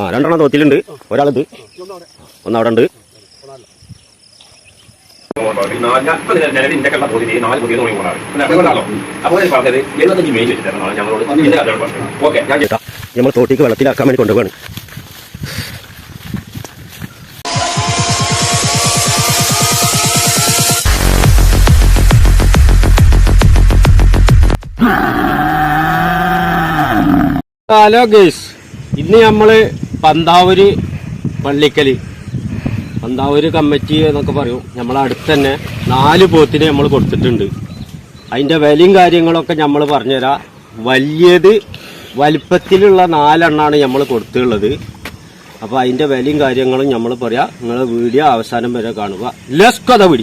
ആ രണ്ടെണ്ണം തോത്തിലുണ്ട് ഒരാളിത്. ഒന്നവിടെ ഉണ്ട് നമ്മൾ തോട്ടിക്ക് വെള്ളത്തിലാക്കാൻ വേണ്ടി കൊണ്ടുപോവാണ്. Hello guys. ഇന്ന് നമ്മൾ പന്താവൂര് പള്ളിക്കൽ. പന്താവൂര് കമ്മിറ്റി എന്നൊക്കെ പറയും. നമ്മളെ അടുത്ത് തന്നെ നാല് പോത്തിന് നമ്മൾ കൊടുത്തിട്ടുണ്ട്. അതിന്റെ വിലയും കാര്യങ്ങളൊക്കെ നമ്മൾ പറഞ്ഞുതരാം. വലിയത് വലിപ്പത്തിലുള്ള നാലെണ്ണാണ് നമ്മൾ കൊടുത്തുള്ളത് അപ്പോൾ അതിന്റെ വിലയും കാര്യങ്ങളും നമ്മൾ പറയാം. നിങ്ങൾ വീഡിയോ അവസാനം വരെ കാണുക. ലെസ് കഥ പിടി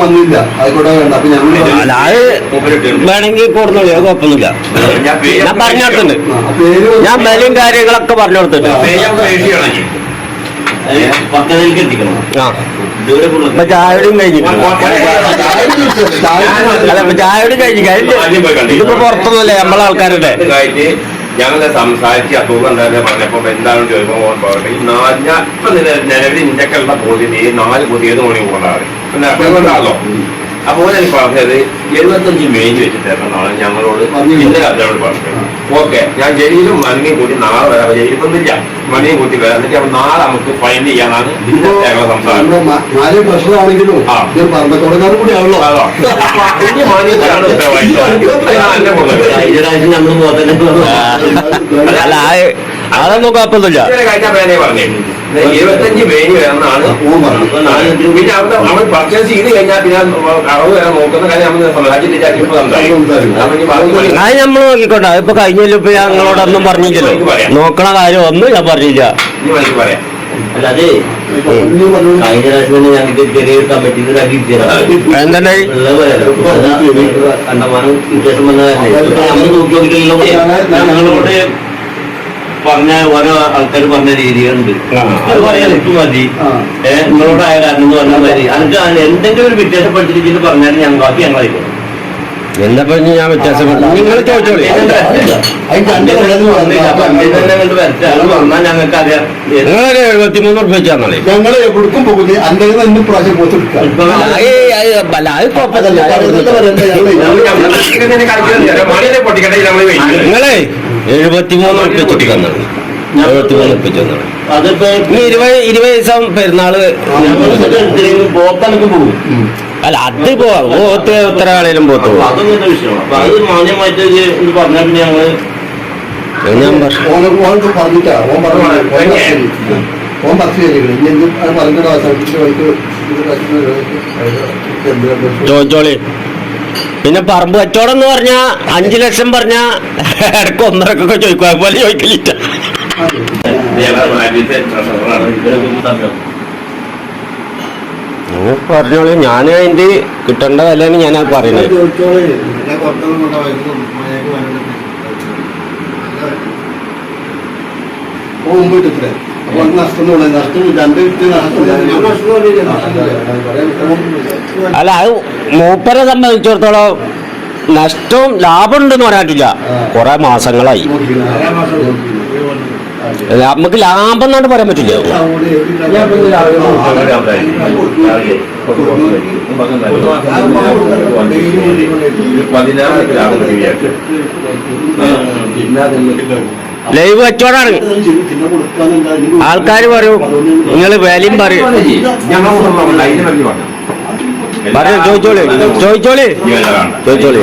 വന്നില്ല. ആയിക്കോട്ടെ വേണ്ട. അപ്പൊ ഞങ്ങൾ അല്ല അത് വേണമെങ്കിൽ അത് കുഴപ്പമൊന്നുമില്ല. ഞാൻ പറഞ്ഞു കൊടുത്തിട്ടുണ്ട്. പേര് ഞാൻ വിലയും കാര്യങ്ങളൊക്കെ പറഞ്ഞു കൊടുത്തിട്ടുണ്ട്. ആ ഇപ്പൊ ചായയുടെയും കഴിഞ്ഞിട്ടുണ്ട് അല്ല ഇപ്പൊ ചായയുടെയും കഴിഞ്ഞില്ല ഇതിപ്പോ പുറത്തൊന്നുമല്ലേ നമ്മളെ ആൾക്കാരുടെ. ഞങ്ങളെ സംസാരിച്ച് അസുഖം എന്താ പറഞ്ഞപ്പോ എന്താണ് ചോദിക്കുമ്പോൾ പറഞ്ഞു ഈ നാല് ഇപ്പൊ നില- നിലവിൽ ഇന്ത്യക്കുള്ള പോലീസ് ഈ നാല് പുതിയത് മണി കൊണ്ടാണ് കൊണ്ടാണല്ലോ അപ്പോൾ എനിക്ക് പറഞ്ഞത് എഴുപത്തഞ്ച് മെയിൻ വെച്ചിട്ടാണ് ഞങ്ങളോട് ഇന്നലെ അതിനോട് പറഞ്ഞത് ഓക്കെ ഞാൻ ജയിലും മണിയും കൂട്ടി നാളെ വരാം. ജയിലൊന്നുമില്ല മണിയും കൂട്ടി വരാം. എന്നിട്ട് അപ്പൊ നാളെ നമുക്ക് ഫൈൻ ചെയ്യാനാണ് ഇന്നത്തെ സംസാരം. നാല്. ഞാൻ അല്ല അതൊന്നും കുഴപ്പമൊന്നുമില്ല. ഇരുപത്തഞ്ച് പേര് വേണമെന്നാണ്. പിന്നെ അവിടെ നമ്മൾ പർച്ചേസ് ചെയ്ത് കഴിഞ്ഞാൽ പിന്നെ അളവ് വരാൻ നോക്കുന്ന കാര്യം അത് നമ്മൾ നോക്കിക്കോട്ടെ. അതിപ്പോ കഴിഞ്ഞല്ലോ ഇപ്പൊ ഞങ്ങളോടൊന്നും പറഞ്ഞില്ലല്ലോ. നോക്കണ കാര്യം ഒന്നും ഞാൻ പറഞ്ഞില്ല. പറയാം. അല്ലാതെ ഇനി പറഞ്ഞു. കഴിഞ്ഞ പ്രാവശ്യം ഞങ്ങൾക്ക് ചെറിയൊരു കമ്മിറ്റിയിൽ കാട്ടി കണ്ടമാനം വ്യത്യാസം വന്നതല്ലേ നമ്മൾ നോക്കി നോക്കിയിട്ടില്ലല്ലോ ഞങ്ങളോട് പറഞ്ഞ ഓരോ ആൾക്കാർ പറഞ്ഞ രീതികളുണ്ട്. അത് പറയാൻ എനിക്ക് മതി. നിങ്ങളോടായ നിങ്ങളോട് ആയ കാരണം എന്ന് പറഞ്ഞാൽ മതി. അതിന് എന്തെങ്കിലും ഒരു വ്യത്യാസം പഠിച്ചിട്ട് പറഞ്ഞാൽ ഞാൻ ബാക്കി ഞങ്ങളായിക്കോളും. എന്താ പറഞ്ഞു ഞാൻ വ്യത്യാസം നിങ്ങൾ ചോദിച്ചോളി. നിങ്ങളൊരു എഴുപത്തിമൂന്ന് ഉറുപ്പ്യ വെച്ച് തന്നാളേ. ഞങ്ങൾ എവിടേക്കും പോകുന്നത് അന്റെ തന്നെ പ്രാവശ്യം വെയിറ്റ് നിങ്ങളെ എഴുപത്തിമൂന്ന് ഉറുപ്പ്യ തന്നത്. എഴുപത്തിമൂന്ന് ഉറുപ്പ്യ തന്നത്. ഇനി ഇരുപത് ഇരുപത് ദിവസം പെരുന്നാൾ പോകും. അല്ല അത് പോവാ പോത്ത് എത്ര ആളേലും പോത്ത് പോവാം പോവാ അതൊന്നും ഒരു വിഷയമാണ്. അപ്പൊ അത് മാന്യമായിട്ട് ഇത് പറഞ്ഞാൽ പിന്നെ ഞങ്ങൾ ഞാൻ പറഞ്ഞു ഓനെ ഓനക്ക് പറഞ്ഞിട്ടാ. ഓൻ പറഞ്ഞു ഓൻ ശരി. ഓൻ പറഞ്ഞു ശരിയാണ് ഇനി എന്ത് അത് പറഞ്ഞിട്ട് അവസാനിപ്പിച്ച് വഴിക്ക് ഇത് പറ്റുന്ന ചോദിച്ചോളി പിന്നെ പറമ്പ് കച്ചവടം എന്ന് പറഞ്ഞാ അഞ്ചു ലക്ഷം പറഞ്ഞ ഇടയ്ക്ക് ഒന്നരക്കൊക്കെ ചോദിക്കും. അതുപോലെ ചോദിക്കലില്ല. പറഞ്ഞോളൂ പറഞ്ഞോളി. ഞാൻ അതിന്റെ കിട്ടേണ്ട വിലയാണ് ഞാൻ പറയുന്നത്. മുമ്പ് ഇത്ര. അപ്പൊ നഷ്ടം നഷ്ടം രണ്ട് വിറ്റ് നഷ്ടം അല്ല അത് മൂപ്പരെ സംബന്ധിച്ചിടത്തോളം നഷ്ടവും ലാഭം ഉണ്ടെന്ന് പറയാൻ പറ്റില്ല കുറെ മാസങ്ങളായി. നമുക്ക് ലാഭം എന്നാണ്ട് പറയാൻ പറ്റില്ല. പതിനാറ് ലൈവ് കച്ചവടമാണ് ആൾക്കാർ പറയും നിങ്ങൾ വിലയും പറയും ചോദിച്ചോളി ചോദിച്ചോളി ചോദിച്ചോളി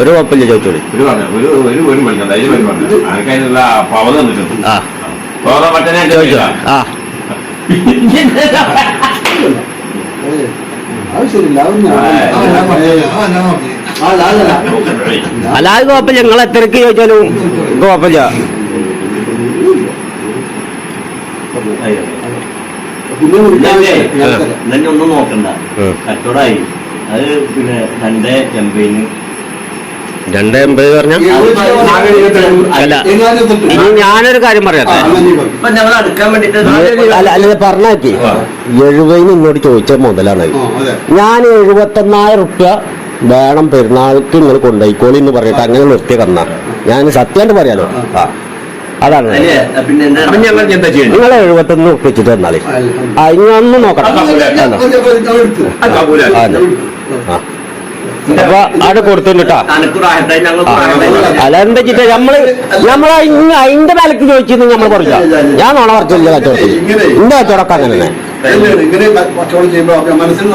ഒരു കുഴപ്പമില്ല ചോദിച്ചോളി ആ ചോദിച്ചോ ആ. അല്ലാതെ കുഴപ്പമില്ല നിങ്ങൾ എത്രക്ക് ചോദിച്ചാലും കുഴപ്പമില്ല ഒന്നും നോക്കണ്ട. കച്ചവടമായി അത് പിന്നെ രണ്ട് എൺപതിന്. രണ്ട് എൺപത് പറഞ്ഞ? അല്ല. ഇനി ഞാനൊരു കാര്യം പറയാം. അല്ല പറഞ്ഞാക്കി. എഴുപതിന് ഇങ്ങോട്ട് ചോദിച്ച മുതലാണ്. ഞാൻ എഴുപത്തി ഞാൻ എഴുപത്തൊന്നായിരം റുപ്യ വേണം പെരുന്നാൾക്ക് നിങ്ങൾ കൊണ്ടുപോയിക്കോളി എന്ന് പറഞ്ഞിട്ട് അങ്ങനെ നിർത്തിയ കന്ന ഞാൻ സത്യമായിട്ട് പറയാലോ ആ. അതാണ് അല്ലേ? പിന്നെ എന്താ അപ്പൊ ഞങ്ങൾ എന്താ ചെയ്യുന്നത് നിങ്ങൾ എഴുപത്തൊന്ന് വെച്ചിട്ട് തന്നാളി അല്ല. ആ ഇനി ഒന്ന് നോക്കണം. ആ, അപ്പൊ അവിടെ കൊടുത്തിട്ടാ എന്താ വെച്ചിട്ട് നമ്മൾ നമ്മളെ ഇങ്ങ അതിന്റെ വിലക്ക് ചോദിച്ചെന്ന് നമ്മൾ പറഞ്ഞില്ല ഞാൻ നോണ പറിച്ചില്ല കച്ചവടത്തിൽ ഇന്റെ കച്ചവടമൊക്കെ അങ്ങനെ തന്നെ മനസ്സിന്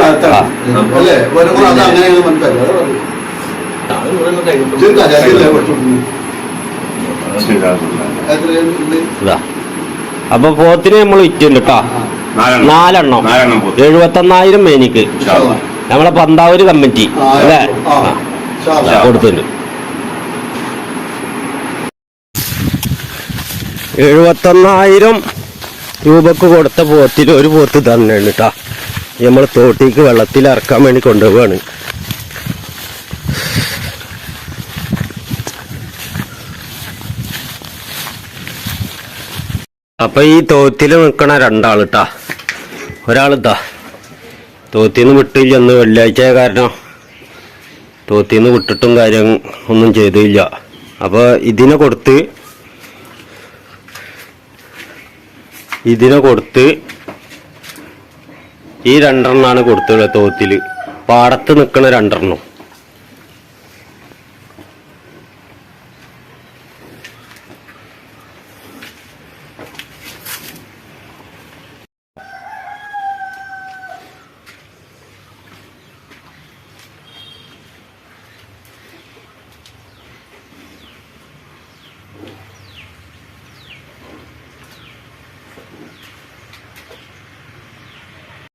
ഇത്. അപ്പൊ പോത്തിന് നമ്മൾ വിറ്റുണ്ട് കേട്ടോ നാലെണ്ണം. എഴുപത്തി ഒന്നായിരം പോത്ത്. എഴുപത്തൊന്നായിരം മേനിക്ക്. നമ്മളെ പന്താവൂര് കമ്മിറ്റി. അല്ലേ. കൊടുത്തിട്ടുണ്ട്. എഴുപത്തൊന്നായിരം രൂപക്ക് കൊടുത്ത പോത്തിന് ഒരു പോത്ത് തന്നെയാണ് കേട്ടോ നമ്മൾ തോട്ടിക്ക് വെള്ളത്തിൽ ഇറക്കാൻ വേണ്ടി കൊണ്ടുപോവാണ്. അപ്പൊ ഈ തോത്തിൽ നിൽക്കണ രണ്ടാളിട്ടാ. ഒരാളിതാ. തോത്തിന്ന് വിട്ടില്ല അന്ന് വെള്ളിയാഴ്ച കാരണം. തോത്തിന്ന് വിട്ടിട്ടും കാര്യം ഒന്നും ചെയ്തില്ല. അപ്പോൾ ഇതിനെ കൊടുത്ത് ഇതിനെ കൊടുത്ത് ഈ രണ്ടെണ്ണാണ് കൊടുത്തുള്ളത് തോത്തിൽ. പാടത്ത് നിൽക്കണ രണ്ടെണ്ണം.